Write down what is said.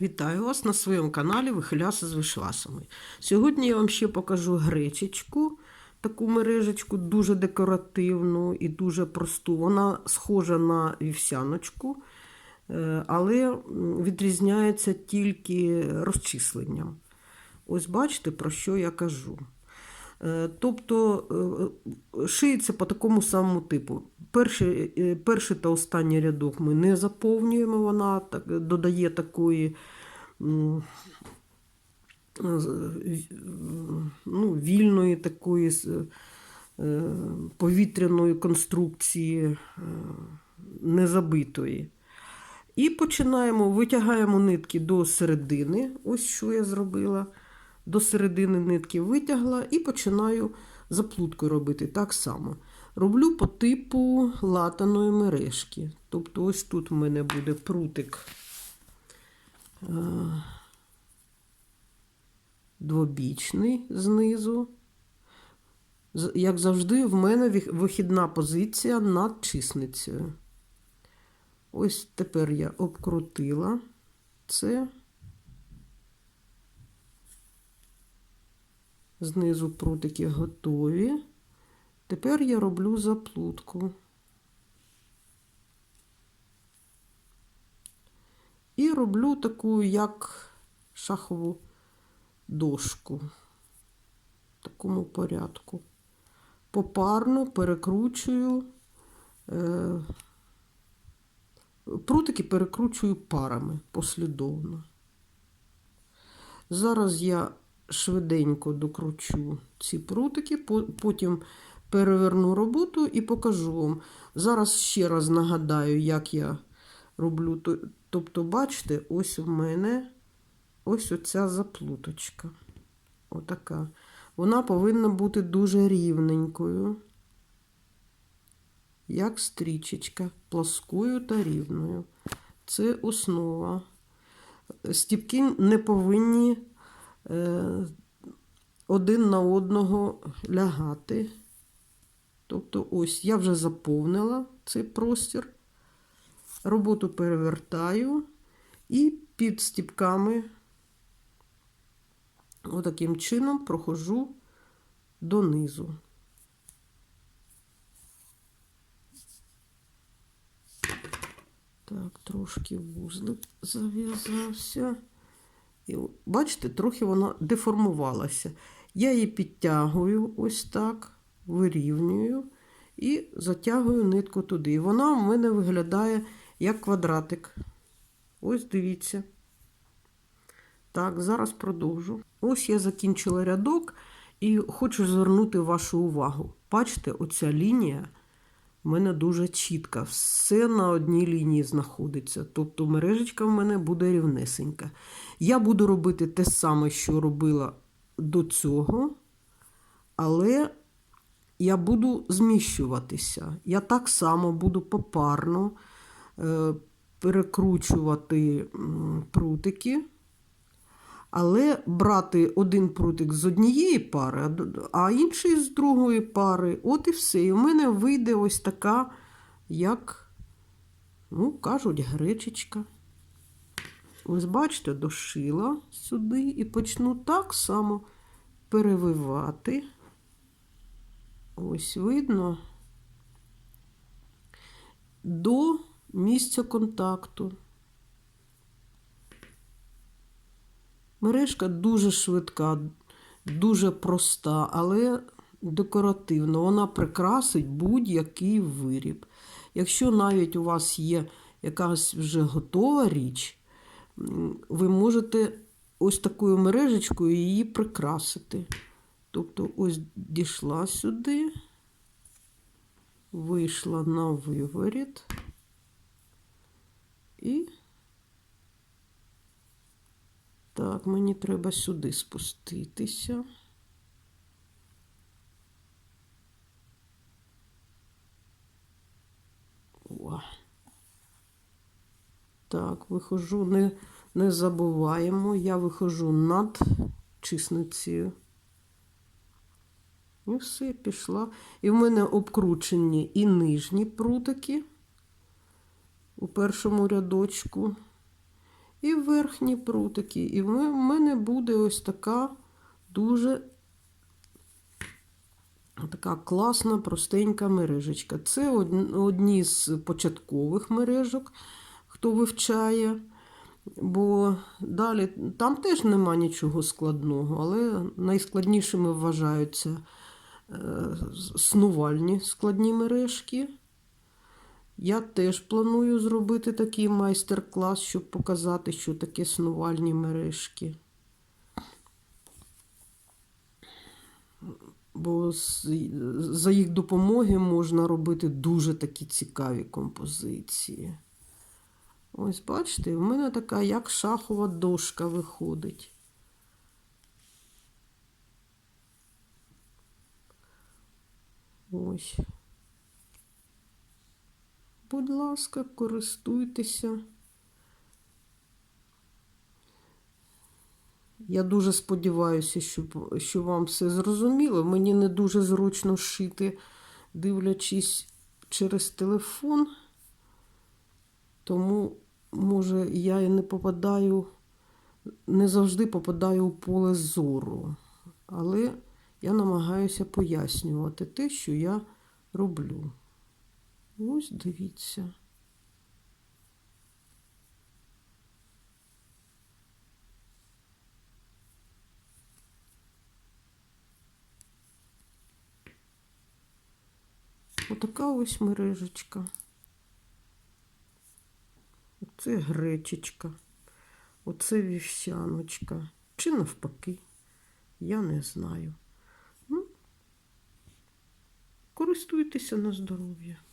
Вітаю вас на своєму каналі Вихиляси з вишвасами. Сьогодні я вам ще покажу гречечку, таку мережечку, дуже декоративну і дуже просту. Вона схожа на вівсяночку, е, але відрізняється тільки розчисленням. Ось бачите, про що я кажу. Е, Тобто е, шиється по такому самому типу. Перший, е, перший та останній рядок ми не заповнюємо, вона так, додає такої е, ну, вільної такої е, повітряної конструкції, е, незабитої. І починаємо, витягаємо нитки до середини. Ось що я зробила. До середини нитки витягла і починаю заплутку робити так само. Роблю по типу латаної мережки. Тобто, ось тут в мене буде прутик е, двобічний знизу. Як завжди, в мене вихідна позиція над чисницею. Ось тепер я обкрутила це. Знизу прутики готові. Тепер я роблю заплутку. І роблю таку, як шахову дошку. В такому порядку. Попарно перекручую. Е, прутики перекручую парами послідовно. Зараз я швиденько докручу ці прутики, потім переверну роботу і покажу вам. Зараз ще раз нагадаю, як я роблю. То- Тобто, бачите, ось у мене ось оця заплуточка. Отака. Вона повинна бути дуже рівненькою, як стрічечка, плоскою та рівною. Це основа. Стіпки не повинні один на одного лягати. Тобто, ось я вже заповнила цей простір, роботу перевертаю і під стіпками отаким чином проходжу донизу. Так, трошки вузлик зав'язався. І бачите, трохи вона деформувалася. Я її підтягую ось так, вирівнюю і затягую нитку туди. І вона в мене виглядає як квадратик. Ось дивіться. Так, зараз продовжу. Ось я закінчила рядок і хочу звернути вашу увагу. Бачите, оця лінія в мене дуже чітка. Все на одній лінії знаходиться. Тобто мережечка в мене буде рівнесенька. Я буду робити те саме, що робила до цього, але я буду зміщуватися. Я так само буду попарно е, перекручувати прутики. Але брати один прутик з однієї пари, а інший з другої пари. От і все. І в мене вийде ось така, як, ну, кажуть, гречечка. Ось бачите, дошила сюди і почну так само перевивати. Ось видно до місця контакту. Мережка дуже швидка, дуже проста, але декоративна. Вона прикрасить будь-який виріб. Якщо навіть у вас є якась вже готова річ, ви можете ось такою мережечкою її прикрасити. Тобто, ось дійшла сюди, вийшла на виворіт і Так, мені треба сюди спуститися. О. Так, виходжу, не, не забуваємо, я виходжу над чисницею. І все, пішла. І в мене обкручені і нижні прутики у першому рядочку. І верхні прутики. І в мене буде ось така дуже така класна, простенька мережечка. Це одні з початкових мережок, хто вивчає. Бо далі там теж нема нічого складного, але найскладнішими вважаються е, снувальні складні мережки. Я теж планую зробити такий майстер-клас, щоб показати, що таке снувальні мережки. Бо за їх допомоги можна робити дуже такі цікаві композиції. Ось бачите, в мене така як шахова дошка виходить. Ось. Будь ласка, користуйтеся. Я дуже сподіваюся, що, що вам все зрозуміло. Мені не дуже зручно шити, дивлячись через телефон. Тому, може, я і не попадаю, не завжди попадаю у поле зору. Але я намагаюся пояснювати те, що я роблю. Ось дивіться. Отака ось мережечка. Оце гречечка, оце вівсяночка. Чи навпаки, я не знаю. Ну, користуйтеся на здоров'я.